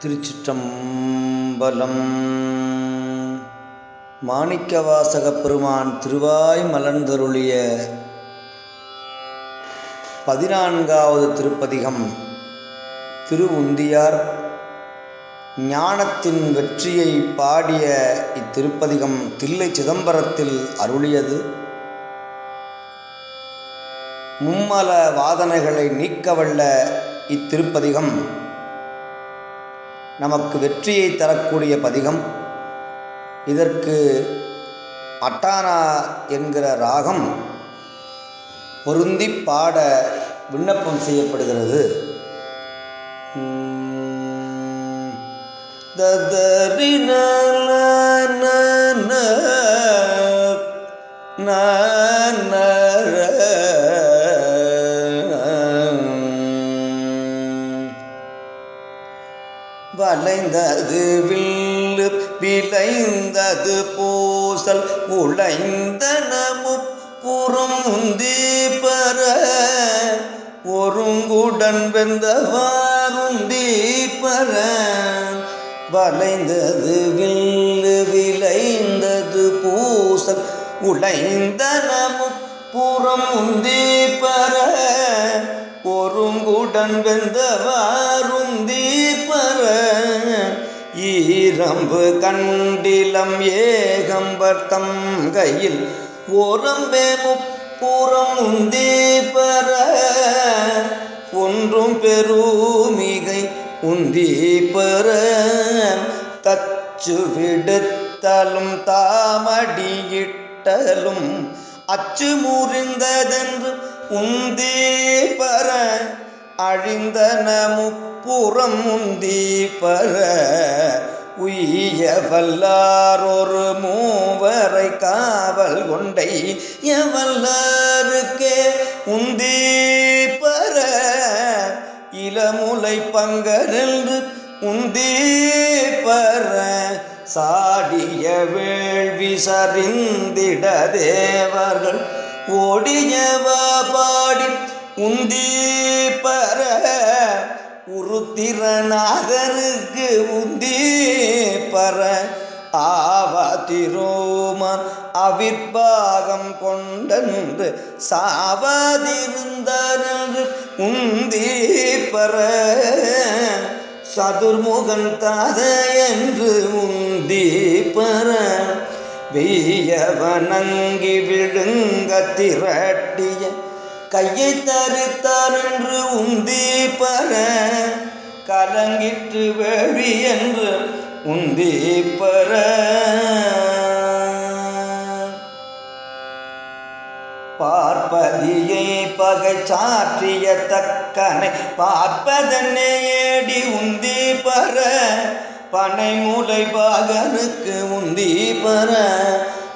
திருச்சிற்றம்பலம். மாணிக்கவாசக பெருமான் திருவாய் மலர்ந்தருளிய பதினான்காவது திருப்பதிகம் திருவுந்தியார். ஞானத்தின் வெற்றியை பாடிய இத்திருப்பதிகம் தில்லை சிதம்பரத்தில் அருளியது. மும்மல வாதனைகளை நீக்கவல்ல இத்திருப்பதிகம். நமக்கு வெற்றியை தரக்கூடிய பதிகம். இதற்கு அட்டானா என்கிற ராகம் பொருந்தி பாட விண்ணப்பம் செய்யப்படுகிறது. உம், வளைந்தது வில்லு விளைந்தது பூசல் உழைந்தன முப்புறம் பர ஒருங்குடன் வெந்தவாருந்தி பர வளைந்தது வில்லு விளைந்தது பூசல் உழைந்தன முப்புறம் உந்தி பர ஒருங்குடன் வெந்தவாருந்தி பர ஈரம்பு கண்டிலம் ஏகம்பர்த்தம் கையில் ஓரம்பே முப்புறம் உந்தி பர ஒன்றும் பெருமிகை உந்தி பர தச்சு விடுத்தலும் தாமடியிட்டலும் அச்சு முறிந்ததென்று உந்தி பர அழிந்தன முப்புறம் உந்தி பர. உய்ய வல்லாரொரு மூவரை காவல் கொண்டை எவல்லாருக்கே? உந்தி பர இளமுலை பங்கரென்று உந்தி பர. சாடிய வேள்வி சரிந்திட தேவர்கள் ஓடியவா பாடி உந்தி பர உருத்திரநாதருக்கு உந்தி பர ஆவதிரோமன் அவிர்பாகம் கொண்டன்று சாவாதிருந்தாரென்று உந்தி பர சதுர்முகன் தாத என்று உந்தி பர வெய்யவனங்கி விழுங்க திரட்டிய கையை தரித்தார் என்று உந்தி பர கலங்கிற்று வழி என்று உந்தி பர. பார்ப்பதியை பகை சாற்றிய தக்கனை பார்ப்பதனை ஏடி உந்தி பர பனை மூலை பாகனுக்கு உந்தி பர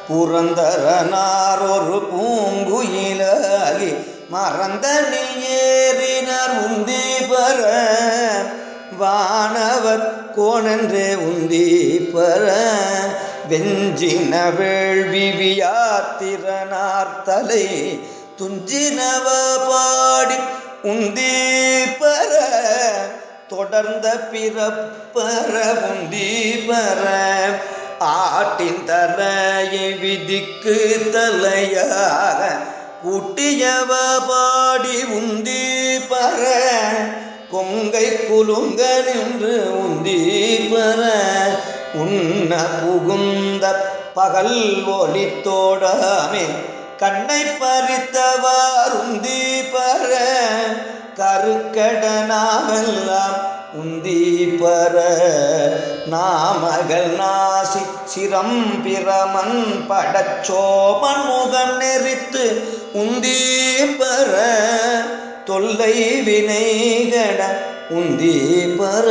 புரந்தரனார் ஒரு பூங்குயிலாகி மறந்தனில் ஏறினார் உந்தி பர வானவர் கோணென்றே உந்தி பர வெஞ்சின வேள்வி தலை துஞ்சினவ பாடி உந்தி பர தொடர்ந்த பிறப்பறவும் தீபர ஆட்டின் தலையை விதிக்கு தலையாக குட்டியவ பாடி உந்தி பர கொங்கை குலுங்க நின்று உந்தி பர உண்ண புகுந்த பகல் ஒளித்தோடாமே கண்ணை பறித்தவா கருக்கடனாவெல்லாம் உந்தி பர நாமகள் நாசி சிரம் பிரமன் படச்சோமன் முகம் நெறித்து உந்தி பர தொல்லை வினைகட உந்தி பர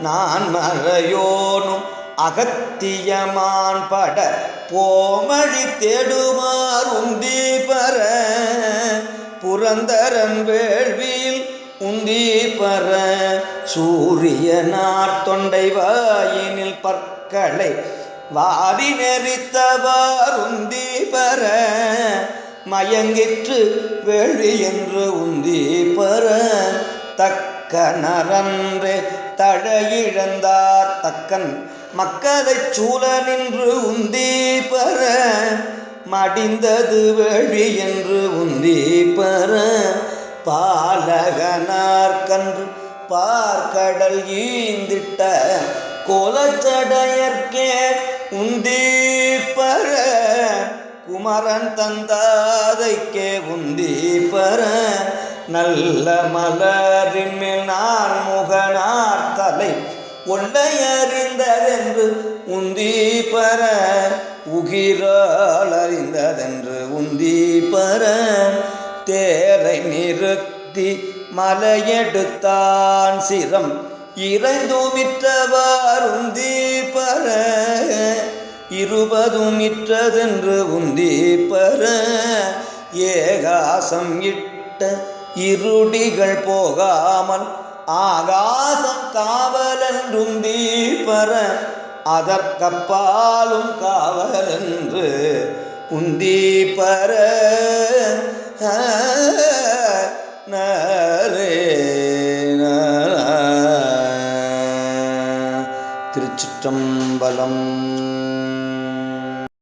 நான் மறையோனும் அகத்தியமான் பட போமழி தேடுமார் உந்தி பர புரந்தரன் வேள்வியில் உந்தி பர சூரிய தொண்டை வாயினில் பற்களை வாரி நெறித்தவார் உந்தி பர. மயங்கிற்று வேள்வி என்று உந்தி பர. தக்க தக்கனரன்றே தழையிழந்தார் தக்கன் மக்களை சூழ நின்று உந்தி பர. மடிந்தது வழி என்று உந்தி பெற பாலகனார்கன்று பார்க்கடல் ஈந்திட்ட கோலச்சடையற்கே உந்தி பெற குமரன் தந்தாதைக்கே உந்தி பெற நல்ல மலரின் மேல் நான் முகனார் தலை ஒன்றையறிந்ததென்று உந்தி பெற உகிரால் அறிந்ததென்று உந்தி பர தேரை நிறுத்தி மலையெடுத்தான் சிரம். இறைந்துமிற்றவார் உந்தி பர இருபதும் இற்றதென்று உந்தி பர ஏகாசம் இட்ட இருடிகள் போகாமல் ஆகாசம் காவலன்றும் தீபர அதற்கப்பாலும் காவலென்று உந்தி பர திருச்சிற்றம்பலம்